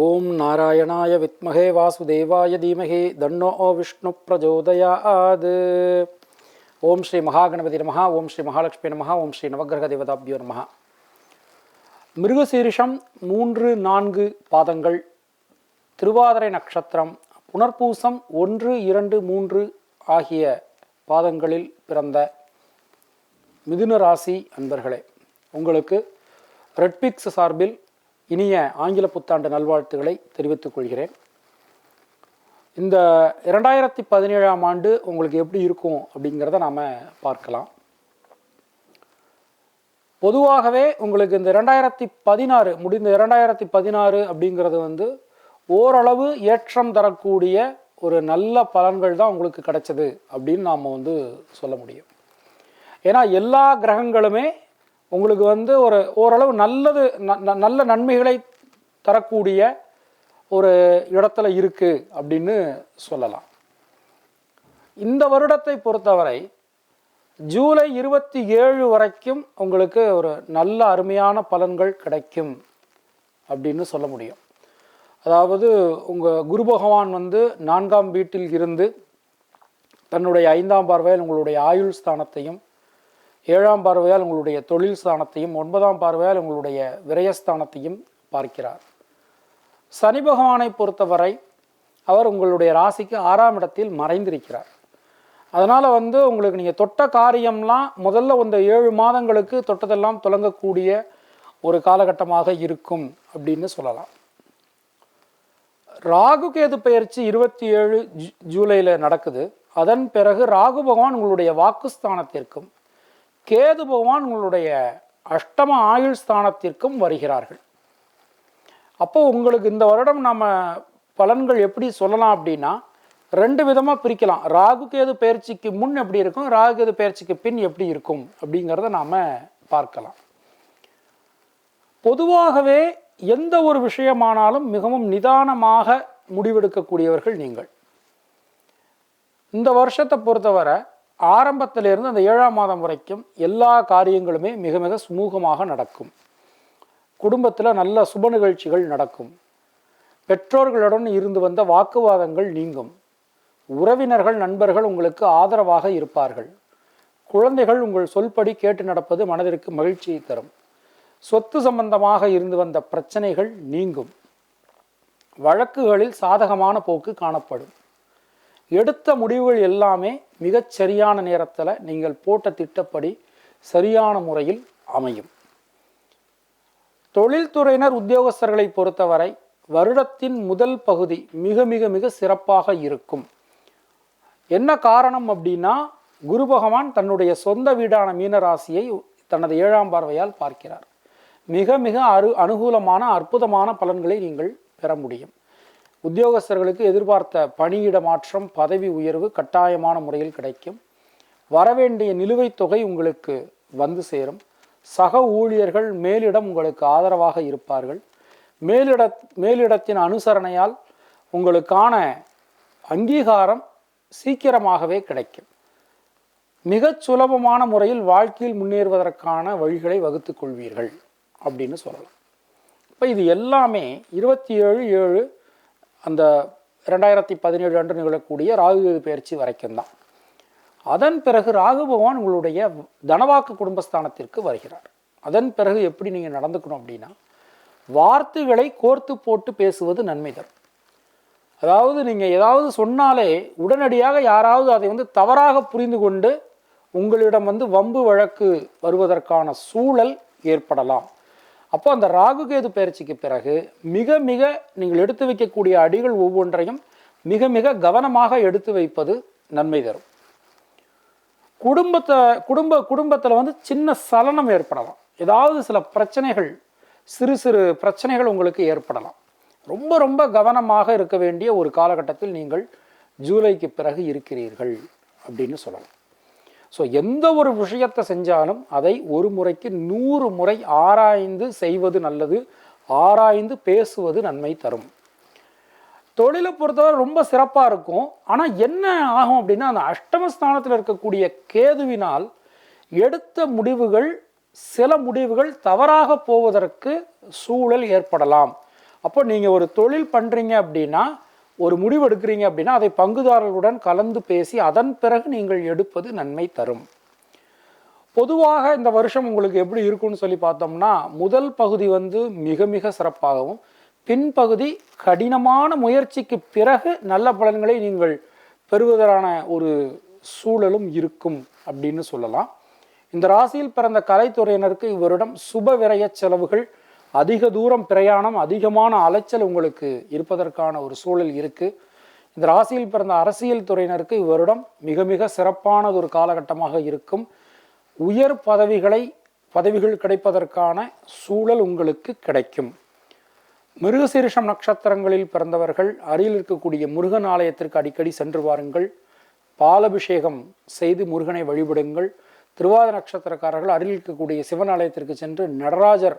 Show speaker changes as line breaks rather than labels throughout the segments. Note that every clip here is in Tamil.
ஓம் நாராயணாய வித்மகே வாசுதேவாய தீமகே தன்னோ விஷ்ணு பிரஜோதயாது. ஓம் ஸ்ரீ மகாகணபதி நமஹ ஓம் ஸ்ரீ மகாலட்சுமி நமஹ ஓம் ஸ்ரீ நவகிரக தேவதாபியோ நமஹ. மிருகசீரிஷம் மூன்று நான்கு பாதங்கள். திருவாதிரை நட்சத்திரம் புனர்பூசம் ஒன்று இரண்டு மூன்று ஆகிய பாதங்களில் பிறந்த மிதுன ராசி அன்பர்களே உங்களுக்கு ரெட்பிக்ஸ் சார்பில் இனிய ஆங்கில புத்தாண்டு நல்வாழ்த்துக்களை தெரிவித்துக் கொள்கிறேன். இந்த இரண்டாயிரத்தி பதினேழாம் ஆண்டு உங்களுக்கு எப்படி இருக்கும் அப்படிங்கிறத நாம் பார்க்கலாம். பொதுவாகவே உங்களுக்கு இந்த இரண்டாயிரத்தி பதினாறு முடிந்த இரண்டாயிரத்தி பதினாறு அப்படிங்கிறது வந்து ஓரளவு ஏற்றம் தரக்கூடிய ஒரு நல்ல பலன்கள் தான் உங்களுக்கு கிடைச்சது அப்படின்னு நாம் வந்து சொல்ல முடியும். ஏன்னா எல்லா கிரகங்களுமே உங்களுக்கு வந்து ஒரு ஓரளவு நல்லது ந- ந- நல்ல நன்மைகளை தரக்கூடிய ஒரு இடத்துல இருக்கு அப்படின்னு சொல்லலாம். இந்த வருடத்தை பொறுத்தவரை ஜூலை இருபத்தி ஏழு வரைக்கும் உங்களுக்கு ஒரு நல்ல அருமையான பலன்கள் கிடைக்கும் அப்படின்னு சொல்ல முடியும். அதாவது உங்கள் குரு பகவான் வந்து நான்காம் வீட்டில் இருந்து தன்னுடைய ஐந்தாம் பார்வையில் உங்களுடைய ஆயுள் ஸ்தானத்தையும் ஏழாம் பார்வையால் உங்களுடைய தொழில் ஸ்தானத்தையும் ஒன்பதாம் பார்வையால் உங்களுடைய விரயஸ்தானத்தையும் பார்க்கிறார். சனி பகவானை பொறுத்தவரை அவர் உங்களுடைய ராசிக்கு ஆறாம் இடத்தில் மறைந்திருக்கிறார். அதனால் வந்து உங்களுக்கு நீங்கள் தொட்ட காரியம்லாம் முதல்ல இந்த ஏழு மாதங்களுக்கு தொட்டதெல்லாம் தொடங்கக்கூடிய ஒரு காலகட்டமாக இருக்கும் அப்படின்னு சொல்லலாம். ராகு கேது பயிற்சி இருபத்தி ஏழு ஜூலையில் நடக்குது. அதன் பிறகு ராகு பகவான் உங்களுடைய வாக்குஸ்தானத்திற்கும் கேது பகவான் உங்களுடைய அஷ்டம ஆயுள் ஸ்தானத்திற்கும் வருகிறார்கள். அப்போ உங்களுக்கு இந்த வருடம் நம்ம பலன்கள் எப்படி சொல்லலாம் அப்படின்னா ரெண்டு விதமாக பிரிக்கலாம். ராகு கேது பயிற்சிக்கு முன் எப்படி இருக்கும் ராகு கேது பயிற்சிக்கு பின் எப்படி இருக்கும் அப்படிங்கிறத நாம் பார்க்கலாம். பொதுவாகவே எந்த ஒரு விஷயமானாலும் மிகவும் நிதானமாக முடிவெடுக்கக்கூடியவர்கள் நீங்கள். இந்த வருஷத்தை பொறுத்தவரை ஆரம்பத்திலிருந்து அந்த ஏழாம் மாதம் வரைக்கும் எல்லா காரியங்களுமே மிக மிக சுமூகமாக நடக்கும். குடும்பத்தில் நல்ல சுப நிகழ்ச்சிகள் நடக்கும். பெற்றோர்களுடன் இருந்து வந்த வாக்குவாதங்கள் நீங்கும். உறவினர்கள் நண்பர்கள் உங்களுக்கு ஆதரவாக இருப்பார்கள். குழந்தைகள் உங்கள் சொல்படி கேட்டு நடப்பது மனதிற்கு மகிழ்ச்சியை தரும். சொத்து சம்பந்தமாக இருந்து வந்த பிரச்சனைகள் நீங்கும். வழக்குகளில் சாதகமான போக்கு காணப்படும். எடுத்த முடிவுகள் எல்லாமே மிகச் சரியான நேரத்தில் நீங்கள் போட்ட திட்டப்படி சரியான முறையில் அமையும். தொழில்துறையினர் உத்தியோகஸ்தர்களை பொறுத்தவரை வருடத்தின் முதல் பகுதி மிக மிக மிக சிறப்பாக இருக்கும். என்ன காரணம் அப்படின்னா குரு பகவான் தன்னுடைய சொந்த வீடான மீனராசியை தனது ஏழாம் பார்வையால் பார்க்கிறார். மிக மிக அரு அனுகூலமான அற்புதமான பலன்களை நீங்கள் பெற முடியும். உத்தியோகஸ்தர்களுக்கு எதிர்பார்த்த பணியிட மாற்றம் பதவி உயர்வு கட்டாயமான முறையில் கிடைக்கும். வரவேண்டிய நிலுவைத் தொகை உங்களுக்கு வந்து சேரும். சக ஊழியர்கள் மேலிடம் உங்களுக்கு ஆதரவாக இருப்பார்கள். மேலிட மேலிடத்தின் அனுசரணையால் உங்களுக்கான அங்கீகாரம் சீக்கிரமாகவே கிடைக்கும். மிகச் சுலபமான முறையில் வாழ்க்கையில் முன்னேறுவதற்கான வழிகளை வகுத்துக் கொள்வீர்கள் அப்படின்னு சொல்லலாம். இப்போ இது எல்லாமே இருபத்தி ஏழு ஏழு அந்த ரெண்டாயிரத்தி பதினேழு அன்று நிகழக்கூடிய ராகு பயிற்சி வரைக்கும் தான் அதன் பிறகு ராகு பகவான் உங்களுடைய தனவாக்கு குடும்பஸ்தானத்திற்கு வருகிறார். அதன் பிறகு எப்படி நீங்கள் நடந்துக்கணும் அப்படின்னா வார்த்தைகளை கோர்த்து போட்டு பேசுவது நன்மை தரும் அதாவது நீங்கள் ஏதாவது சொன்னாலே உடனடியாக யாராவது அதை வந்து தவறாக புரிந்து கொண்டு உங்களிடம் வந்து வம்பு வழக்கு வருவதற்கான சூழல் ஏற்படலாம். அப்போ அந்த ராகுகேது பயிற்சிக்கு பிறகு மிக மிக நீங்கள் எடுத்து வைக்கக்கூடிய அடிகள் ஒவ்வொன்றையும் மிக மிக கவனமாக எடுத்து வைப்பது நன்மை தரும். குடும்பத்தை குடும்ப குடும்பத்தில் வந்து சின்ன சலனம் ஏற்படலாம். ஏதாவது சில பிரச்சனைகள் சிறு சிறு பிரச்சனைகள் உங்களுக்கு ஏற்படலாம். ரொம்ப ரொம்ப கவனமாக இருக்க வேண்டிய ஒரு காலகட்டத்தில் நீங்கள் ஜூலைக்கு பிறகு இருக்கிறீர்கள் அப்படின்னு சொல்லலாம். ஸோ எந்த ஒரு விஷயத்தை செஞ்சாலும் அதை ஒரு முறைக்கு நூறு முறை ஆராய்ந்து செய்வது நல்லது ஆராய்ந்து பேசுவது நன்மை தரும். தொழிலை பொறுத்தவரை ரொம்ப சிறப்பாக இருக்கும். ஆனால் என்ன ஆகும் அப்படின்னா அந்த அஷ்டமஸ்தானத்தில் இருக்கக்கூடிய கேதுவினால் எடுத்த முடிவுகள் சில முடிவுகள் தவறாக போவதற்கு சூழல் ஏற்படலாம். அப்போ நீங்கள் ஒரு தொழில் பண்ணுறீங்க அப்படின்னா ஒரு முடிவு எடுக்கிறீங்க அப்படின்னா அதை பங்குதாரர்களுடன் கலந்து பேசி அதன் பிறகு நீங்கள் எடுப்பது நன்மை தரும். பொதுவாக இந்த வருஷம் உங்களுக்கு எப்படி இருக்கும்னு சொல்லி பார்த்தோம்னா முதல் பகுதி வந்து மிக மிக சிறப்பாகவும் பின்பகுதி கடினமான முயற்சிக்கு பிறகு நல்ல பலன்களை நீங்கள் பெறுவதற்கான ஒரு சூழலும் இருக்கும் அப்படின்னு சொல்லலாம். இந்த ராசியில் பிறந்த கலைத்துறையினருக்கு இவரிடம் சுப விரய செலவுகள் அதிக தூரம் பிரயாணம் அதிகமான அலைச்சல் உங்களுக்கு இருப்பதற்கான ஒரு சூழல் இருக்குது இந்த ராசியில் பிறந்த அரசியல் துறையினருக்கு இவரிடம் மிக மிக சிறப்பானது ஒரு காலகட்டமாக இருக்கும். உயர் பதவிகளை பதவிகள் கிடைப்பதற்கான சூழல் உங்களுக்கு கிடைக்கும். மிருகசீரிஷம் நட்சத்திரங்களில் பிறந்தவர்கள் அருகில் இருக்கக்கூடிய முருகன் ஆலயத்திற்கு அடிக்கடி சென்று வாருங்கள். பாலபிஷேகம் செய்து முருகனை வழிபடுங்கள். திருவாத நட்சத்திரக்காரர்கள் அருகில் இருக்கக்கூடிய சிவன் ஆலயத்திற்கு சென்று நடராஜர்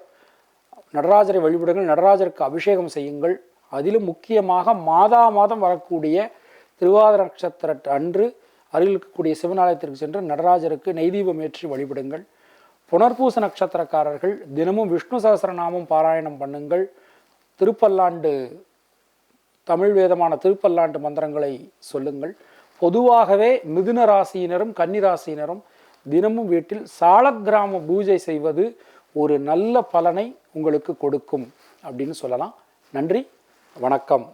நடராஜரை வழிபடுங்கள் நடராஜருக்கு அபிஷேகம் செய்யுங்கள். அதிலும் முக்கியமாக மாதா மாதம் வரக்கூடிய திருவாதிர நட்சத்திர அன்று அருகில் இருக்கக்கூடிய சிவனாலயத்திற்கு சென்று நடராஜருக்கு நெய்தீபம் ஏற்றி வழிபடுங்கள். புனர்பூச நட்சத்திரக்காரர்கள் தினமும் விஷ்ணு சகசரநாமம் பாராயணம் பண்ணுங்கள். திருப்பல்லாண்டு தமிழ் வேதமான திருப்பல்லாண்டு மந்திரங்களை சொல்லுங்கள். பொதுவாகவே மிதுன ராசியினரும் கன்னி ராசியினரும் தினமும் வீட்டில் சாலக்கிராம பூஜை செய்வது ஒரு நல்ல பலனை உங்களுக்கு கொடுக்கும் அப்படின்னு சொல்லலாம். நன்றி வணக்கம்.